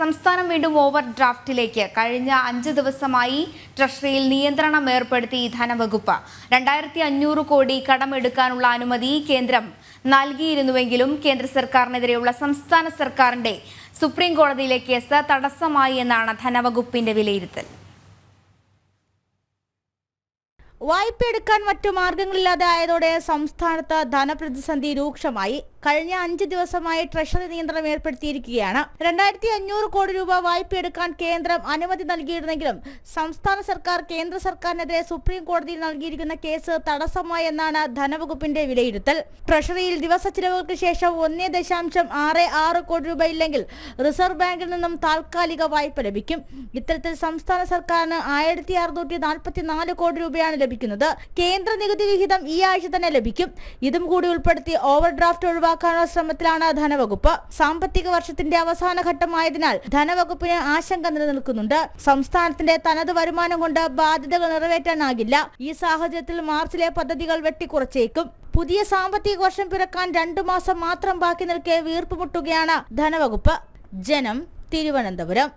സംസ്ഥാനം വീണ്ടും ഓവർ ഡ്രാഫ്റ്റിലേക്ക് കഴിഞ്ഞ അഞ്ച് ദിവസമായി ട്രഷറിയിൽ നിയന്ത്രണം ഏർപ്പെടുത്തി ധനവകുപ്പ്. രണ്ടായിരത്തി അഞ്ഞൂറ് കോടി കടമെടുക്കാനുള്ള അനുമതി കേന്ദ്രം നൽകിയിരുന്നുവെങ്കിലും കേന്ദ്ര സർക്കാരിനെതിരെയുള്ള സംസ്ഥാന സർക്കാരിന്റെ സുപ്രീം കോടതിയിലെ കേസ് തടസ്സമായി എന്നാണ് ധനവകുപ്പിന്റെ വിലയിരുത്തൽ. വായ്പ എടുക്കാൻ മറ്റു മാർഗങ്ങളില്ലാതെ ആയതോടെ സംസ്ഥാനത്ത് ധനപ്രതിസന്ധി രൂക്ഷമായി. കഴിഞ്ഞ അഞ്ച് ദിവസമായി ട്രഷറി നിയന്ത്രണം ഏർപ്പെടുത്തിയിരിക്കുകയാണ്. രണ്ടായിരത്തി അഞ്ഞൂറ് കോടി രൂപ വായ്പ എടുക്കാൻ കേന്ദ്രം അനുമതി നൽകിയിരുന്നെങ്കിലും സംസ്ഥാന സർക്കാർ കേന്ദ്ര സർക്കാരിനെതിരെ സുപ്രീം കോടതിയിൽ നൽകിയിരിക്കുന്ന കേസ് തടസ്സമായി എന്നാണ് ധനവകുപ്പിന്റെ വിലയിരുത്തൽ. ട്രഷറിയിൽ ദിവസ ചിലവുകൾക്ക് ശേഷം ഒന്നേ ദശാംശം ആറ് ആറ് കോടി രൂപ ഇല്ലെങ്കിൽ റിസർവ് ബാങ്കിൽ നിന്നും താൽക്കാലിക വായ്പ ലഭിക്കും. ഇത്തരത്തിൽ സംസ്ഥാന സർക്കാരിന് ആയിരത്തി അറുന്നൂറ്റി നാൽപ്പത്തി നാല് കോടി രൂപയാണ് ലഭിക്കുന്നത്. കേന്ദ്ര നികുതി വിഹിതം ഈ ആഴ്ച തന്നെ ലഭിക്കും. ഇതും കൂടി ഉൾപ്പെടുത്തി ഓവർ ഡ്രാഫ്റ്റ് ഒഴിവാക്കാനുള്ള ശ്രമത്തിലാണ് ധനവകുപ്പ്. സാമ്പത്തിക വർഷത്തിന്റെ അവസാന ഘട്ടമായതിനാൽ ധനവകുപ്പിന് ആശങ്ക നിലനിൽക്കുന്നുണ്ട്. സംസ്ഥാനത്തിന്റെ തനത് വരുമാനം കൊണ്ട് ബാധ്യതകൾ നിറവേറ്റാനാകില്ല. ഈ സാഹചര്യത്തിൽ മാർച്ചിലെ പദ്ധതികൾ വെട്ടിക്കുറച്ചേക്കും. പുതിയ സാമ്പത്തിക വർഷം പിറക്കാൻ രണ്ടു മാസം മാത്രം ബാക്കി നിൽക്കെ വീർപ്പുമുട്ടുകയാണ് ധനവകുപ്പ്. ജനം തിരുവനന്തപുരം.